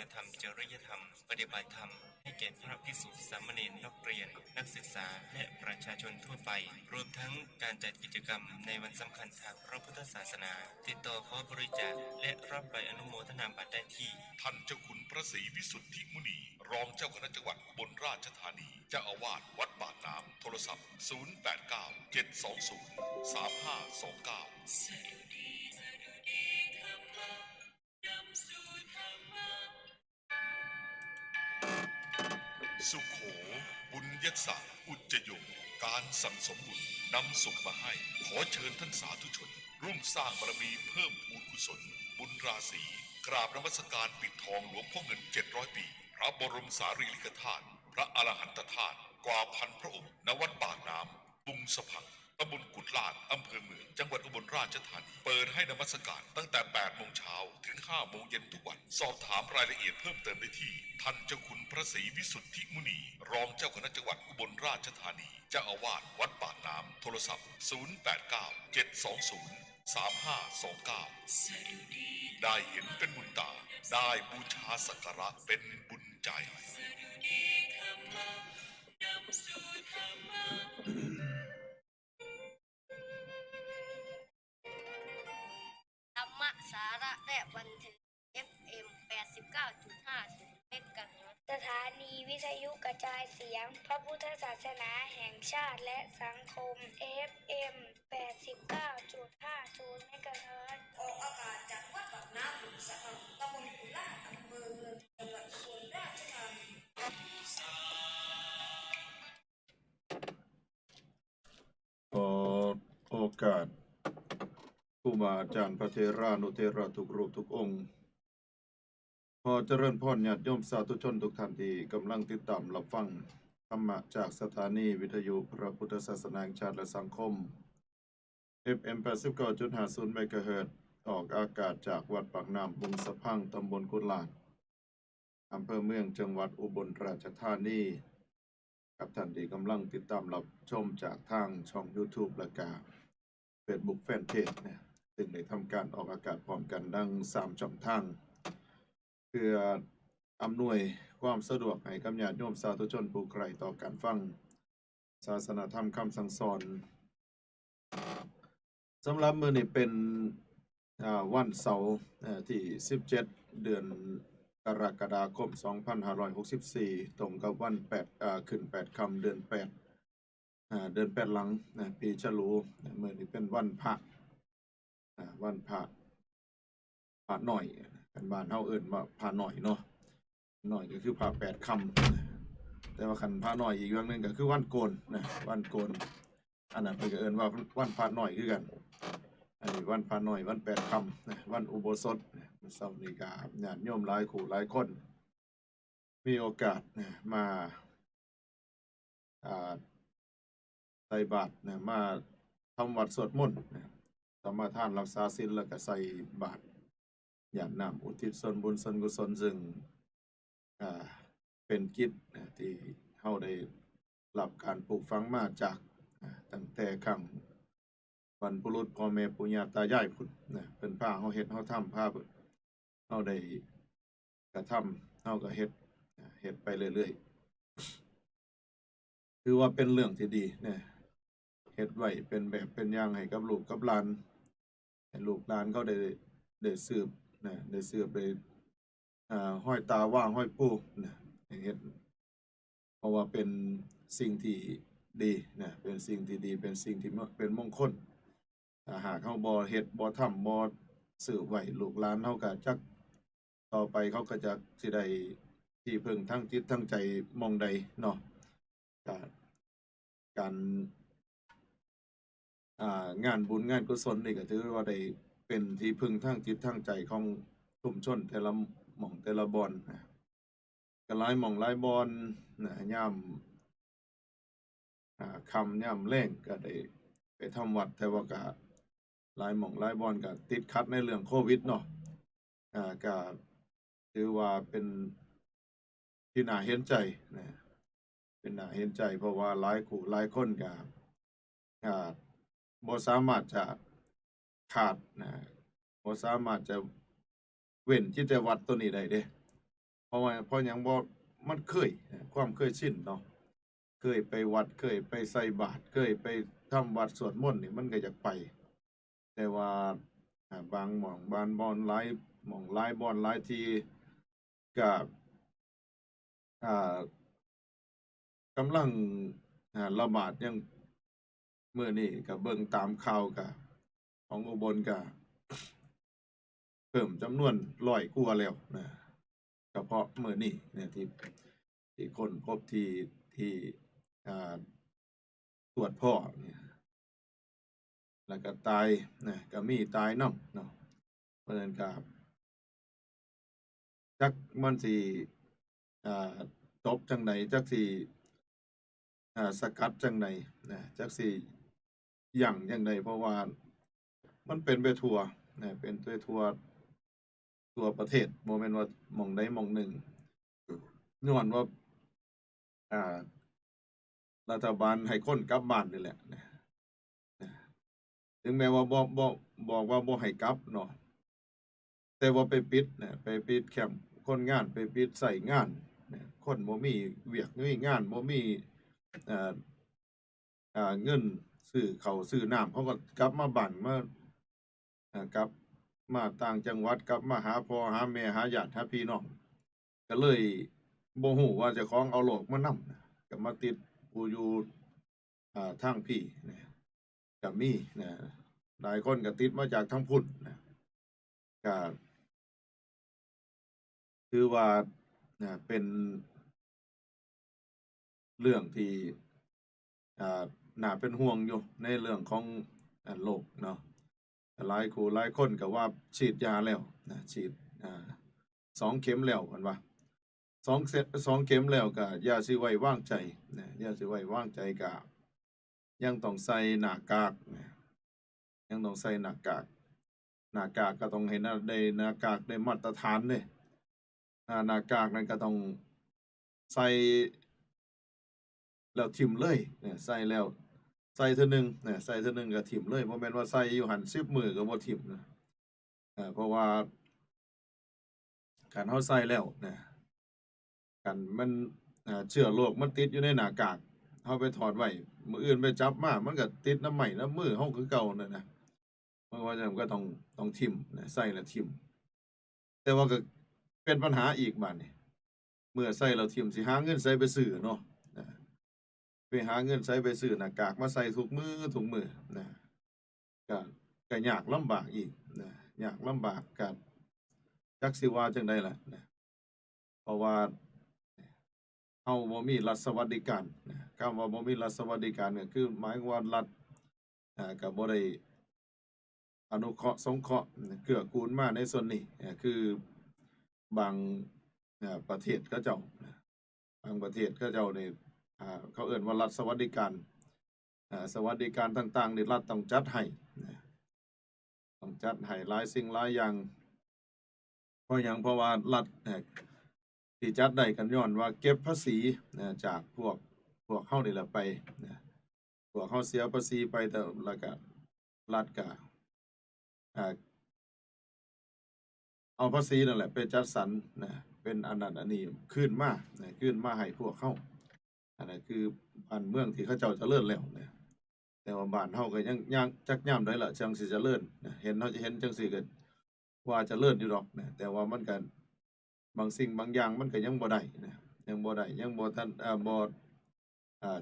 คุณธรรม จริยธรรม ปฏิบัติธรรม ให้แก่พระภิกษุสามเณรนักเรียน นักศึกษาและประชาชนทั่วไป รวมทั้งการจัดกิจกรรมในวันสำคัญทางพระพุทธศาสนา ติดต่อขอบริจาคและรับใบอนุโมทนาบัตรได้ที่ ท่านเจ้าคุณพระศรีวิสุทธิมุนี รองเจ้าคณะจังหวัดบนราชธานีเจ้าอาวาสวัดบาทน้ำโทรศัพท์ 089 720 3529 สุขโข บุญยศะอุจโยงการสั่งสมบุญนำสุขมาให้ ขอเชิญท่านสาธุชน ร่วมสร้างบารมีเพิ่มพูนกุศล บุญราศีกราบนมัสการปิดทองหลวงพ่อเงิน 700 ปี พระบรมสารีริกธาตุพระอรหันตธาตุกว่าพันพระองค์ณวัดปากน้ำบุงสะพัง ตำบลกุดลาดอำเภอเมือง จังหวัดอุบลราชธานี เปิดให้นมัสการตั้งแต่ 8 โมงเช้าถึง 5 โมงเย็นทุกวัน สอบถามรายละเอียดเพิ่มเติมได้ที่ ท่านเจ้าคุณพระศรีวิสุทธิมุนี รองเจ้าคณะจังหวัดอุบลราชธานี เจ้าอาวาสวัดปากน้ำ โทรศัพท์ 089 720 3529ได้เห็นเป็นบุญตา ได้บูชาสักการะเป็นบุญใจ ระและบันเทิง FM 89.50เมกะเฮิรตสถานีวิทยุกระจายเสียง พระพุทธศาสนาแห่งชาติและสังคม FM 89.50เมกะเฮิรตออกอากาศจากวัดปากน้ำหรือสะพานตำบลกุล่าอำเภอเมืองจังหวัดอุบลราชธานีขอโอกาส ครูบาอาจารย์พระเทรานุเทระทุกรูปทุกองค์ขอเจริญพรญาติโยมสาธุชนทุกท่านที่กำลังติดตามรับฟังธรรมะจากสถานีวิทยุพระพุทธศาสนาแห่งชาติและสังคม FM 89.50เมกะเฮิรตออกอากาศจากวัดปากน้ำบุงสะพังตำบลกุดลาดอำเภอเมืองจังหวัดอุบลราชธานีกับท่านที่กำลังติดตามรับชมจากทางช่อง YouTube และก็ Facebook Fanpage เนี่ย ซึ่งได้ทำการออกอากาศพร้อมกันดัง3ช่องทาง เพื่ออำนวยความสะดวกให้กับญาติโยมสาธุชนผู้ใครต่อการฟัง ศาสนาธรรมคำสั่งสอนสำหรับมือนี้เป็นวันเสาร์อ่าที่ 17 เดือนกรกฎาคม 2564 ตรงกับวัน8ขึ้น 8คำเดือน 8 เดือน 8 หลังปีฉลูมือนี้เป็นวันพระ อ่าวันพระพระหน่อยกันบ้านเฮาเอิ้นว่าพระหน่อยเนาะหน่อยก็คือพระ8ค่ำแต่ว่าคันพระหน่อยอีกอย่างหนึ่งก็คือวันโกนนะวันโกนอันนั้นเพิ่นก็เอิ้นว่าวันพระหน่อยคือกันอันนี้วันพระหน่อยวันแปดคำนะวันอุโบสถนะมื้อเนี้ก็ญาติโยมหลายคู่หลายคน มีโอกาสนะมาอ่าใส่บาตรนะมาทำวัดสวดมนต์นะ สมาทานรักษาศีลแล้วก็ใส่บาตรหยาดน้ำอุทิศส่วนบุญส่วนกุศลซึ่งเป็นกิจที่เฮาได้รับการปลูกฝังมาจากตั้งแต่ครั้งบรรพุรุษพ่อแม่ปู่ย่าตายายพุ่นนะเพิ่นพาเฮาเฮ็ดเฮาทำพาเฮาได้กระทำเฮาก็เฮ็ดเฮ็ดไปเรื่อยๆถือว่าเป็นเรื่องที่ดีนะเฮ็ดไว้เป็นแบบเป็นอย่างให้กับลูกกับหลาน ให้ลูกหลานเขาได้ได้สืบนะได้สืบได้อ่าห้อยตาว่างห้อยปูนะให้เฮ็ดเพราะว่าเป็นสิ่งที่ดีนะเป็นสิ่งที่ดีเป็นสิ่งที่เป็นมงคลหากเขาบ่เฮ็ดบ่ทำบ่สืบไหวลูกหลานเขาก็จักต่อไปเขาก็จะสิได้ที่พึ่งทั้งจิตทั้งใจมองใดเนาะการ งานบุญงานกุศลนี่ก็ถือว่าได้เป็นที่พึ่งทั้งจิตทั้งใจของชุมชนแต่ละหม่องแต่ละบอนนะก็หลายหม่องหลายบอนนะย่ำคำย่ำแรงก็ได้ไปทำวัดแต่ว่าก็หลายหม่องหลายบอนก็ติดขัดในเรื่องโควิดเนาะอ่าก็ถือว่าเป็นที่น่าเห็นใจนะเป็นน่าเห็นใจเพราะว่าหลายคู่หลายคนก็อ่า บ่สามารถจะขาดนะบ่สามารถจะเว้นที่จะวัดตัวนี้ได้เด้เพราะว่าเพราะยังบ่มันเคยความเคยชินเนาะเคยไปวัดเคยไปใส่บาตรเคยไปทำวัดสวดมนต์นี่มันก็อยากไป แต่ว่าบางหม่องบานบอนหลายหม่องหลายบอนหลายที่ก็อ่ากำลังระบาดยัง เมื้อนี้ก็เบิ่งตามข่าวก็ของอุบลก็เพิ่มจำนวนร้อยกว่าแล้วนะเฉพาะเมื้อนี้เนี่ยที่ที่คนพบที่ที่ตรวจพ่อเนี่ยแล้วก็ตายนะก็มีตายนำเนาะเพราะนั้นก็จักมันสิอ่าจบจังไดจักสิอ่าสกัดจังไดนนะจักสิ หยั่งจังไดเพราะว่ามันเป็นไปทั่วนะเป็นไปทั่วทั่วประเทศบ่แม่นว่าหม่องใดหม่องหนึ่งย้อนว่า อ่า รัฐบาลให้คนกลับบ้านนี่แหละนะถึงแม้ว่าบ่บ่บอกว่าบ่ให้กลับเนาะแต่ว่าไปปิดนะไปปิดแคมป์คนงานไปปิดใส่งานนะคนบ่มีเวียกมีงานบ่มีอ่ออ่าเงิน ซื้อเขาซื้อน้ำเขาก็กลับมาบ้านมาอ่ากลับ มาต่างจังหวัดกลับมาหาพ่อหาแม่หาญาติหาพี่น้องก็เลยบ่ฮู้ว่าเจ้าของเอาโรคมานำนะก็มาติดผู้อยู่อ่าทางพี่นะก็มีนะหลายคนก็ติดมาจากทั้งพุ่นนะก็คือว่านะเป็นเรื่องที่ อ่าน่าเป็นห่วงอยู่ในเรื่องของโรคเนาะหลายคูหลายคนก็ว่าฉีดยาแล้วนะฉีดอสองเข็มแล้วกันว่าสองเซตสองเข็มแล้วก็อย่าสิไว้ว่างใจนะยาสิไว้ว่างใจก็ยังต้องใส่หน้ากากนะยังต้องใส่หน้ากากหน้ากากก็ต้องเห็นได้หน้ากากได้มาตรฐานเลยหน้ากากนั้นก็ต้องใส่ แล้วทิมเลยเนี่ยใส่แล้วใส่เท่านึงเนี่ยใส่เท่านึงก็ทิมเลยบ่แม่นว่าใส่อยู่หัน10มือก็บ่ทิมนะเพราะว่าการเฮาใส่แล้วนะกันมันเชื้อโรคมันติดอยู่ในหน้ากากเอาไปถอดไว้มืออื่นไปจับมามันก็ติดน้ำใหม่น้ำมือเฮาคือเก่าเนั่นนะมันว่าจะก็ต้องต้องทิมนะใส่แล้วทิม แต่ว่าก็เป็นปัญหาอีกบ้าดนี้เมื่อใส่แล้วทิมสิหาเงินใส่ไปซื้อเนาะ ไปหาเงินใส่ไปซื้อหน้ากากมาใส่ทุกมือทุกมือนะก็ก็ยากลำบากอีกนะยากลำบากก็จักสิว่าจังไดล่ะนะเพราะว่าเฮาบ่มีรัฐสวัสดิการนะคำว่าบ่มีรัฐสวัสดิการก็คือหมายว่ารัฐอ่าก็บ่ได้อนุเคราะห์สงเคราะห์เกื้อกูลมาในส่วนนี้คือบางประเทศเขาเจ้าบางประเทศเขาเจ้านี่อ่า เขาเอิ้นว่ารัฐสวัสดิการสวัสดิการต่างๆนี่รัฐต้องจัดให้ต้องจัดให้หลายสิ่งหลายอย่าง เพราะหยังเพราะว่ารัฐที่จัดได้กันย้อนว่าเก็บภาษีจากพวกพวกเฮานี่แหละไปพวกเฮาเสียภาษีไปแต่ล้วก็รัฐก็อ่าเอาภาษีนั่นแหละไปจัดสรรนะเป็นอันนั้นอันนี้ขึ้นมาขึ้นมาให้พวกเฮา อันนั้นคือบ้านเมืองที่เขาเจ้าจะเจริญแล้วนะแต่ว่าบ้านเฮาก็ยังยังจักย่ำได้ละจังสิเจริญนะเห็นเฮาจะเห็นจังสิก็ว่าจะเจริญอยู่ดอกนะแต่ว่ามันก็บางสิ่งบางอย่างมันก็ยังบ่ได้นะยังบ่ได้ยังบ่ทันอ่าบ่อ่า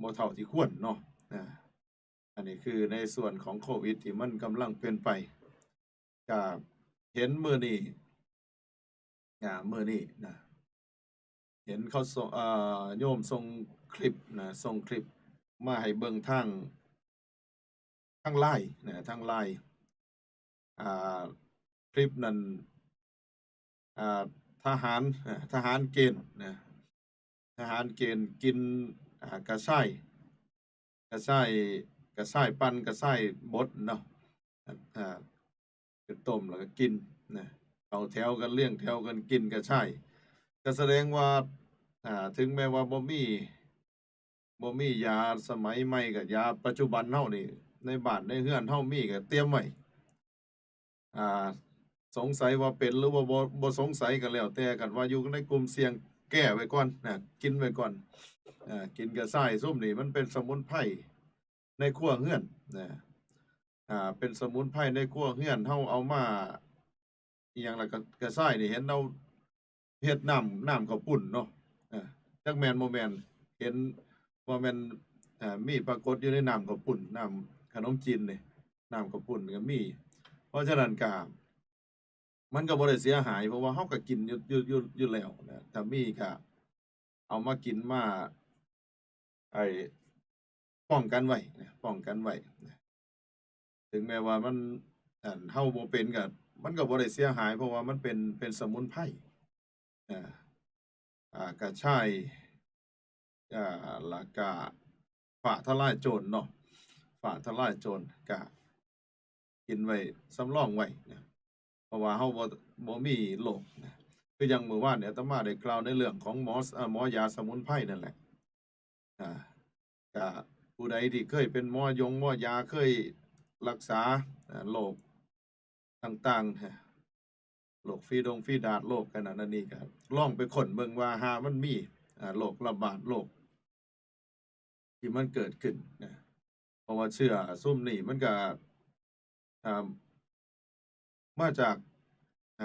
บ่เท่าที่ควรเนาะอันนี้คือในส่วนของโควิดที่มันกำลังเป็นไปก็เห็นมื้อนี้อ่ามื้อนี้นะ เห็นเขาส่งอ่าโยมส่งคลิปนะส่งคลิปมาให้เบิ่งทางทาง LINE นะทาง LINE อ่าคลิปนั้นอ่าทหารทหารเกณฑ์นะทหารเกณฑ์กินกระส่ายกระส่ายกระส่ายปั้นกระส่ายบดเนาะอ่าเป็นต้มแล้วก็กินนะเอาแถวกันเลี้ยงแถวกันกินกระส่าย ก็แสดงว่าอ่าถึงแม้ว่าบ่มีบ่มียาสมัยใหม่กับยาปัจจุบันเฮานี่ ในบ้านในเฮือนเฮามีก็เตรียมไว้อ่า สงสัยว่าเป็นหรือว่าบ่บ่สงสัยก็แล้ว แต่กันว่าอยู่ในกลุ่มเสี่ยงแก้ไว้ก่อนนะกินไว้ก่อนอ่ากินกระส่ายส้มนี่มันเป็นสมุนไพรในครัวเฮือนนะอ่าเป็นสมุนไพรในครัวเฮือนเฮาเอามาอหยังละก็กระส่ายนี่เห็นเรา เฮ็ดน้ำน้ำข้าวปุ้นเนาะอ่าจักแม่นบ่แม่นเห็นว่แม่นอ่ามีปรากฏอยู่ในน้ำข้าวปุ้นน้ำขนมจีนนี่น้ำข้าวปุ้นก็มี เพราะฉะนั้นก็มันก็บ่ได้เสียหาย เพราะว่าเฮาก็กินอยู่อยู่อยู่อยู่แล้วนะถ้ามีก็เอามากินมาไอ้ป้องกันไว้นะป้องกันไว้นะถึงแม้ว่ามันอันเฮาบ่เป็นก็มันก็บ่ได้เสียหาย เพราะว่ามันเป็นเป็นสมุนไพร กระชายอ่าล้วก็ฝ่าทลายโจรเนาะฝ่าทลายโจรก็กินไว้สำรองไว้นะเพราะว่าเฮาบ่บ่มีโรคนะคืออย่างเมื่อวานเนี่ยอาตมาได้กล่าวในเรื่องของหมอหมอยาสมุนไพรนั่นแหละอ่าก็ผู้ใดที่เคยเป็นหมอยงหมอยาเคยรักษาโรคต่างๆ โรคฟีดงฟีดาดโรคกันนั่นนี่ก็ล่องไปขนเบิ่งว่าหามันมีโรคระบาดโรคที่มันเกิดขึ้นนะเพราะว่าเชื้อซุ่มนี่มันก็มาจากอ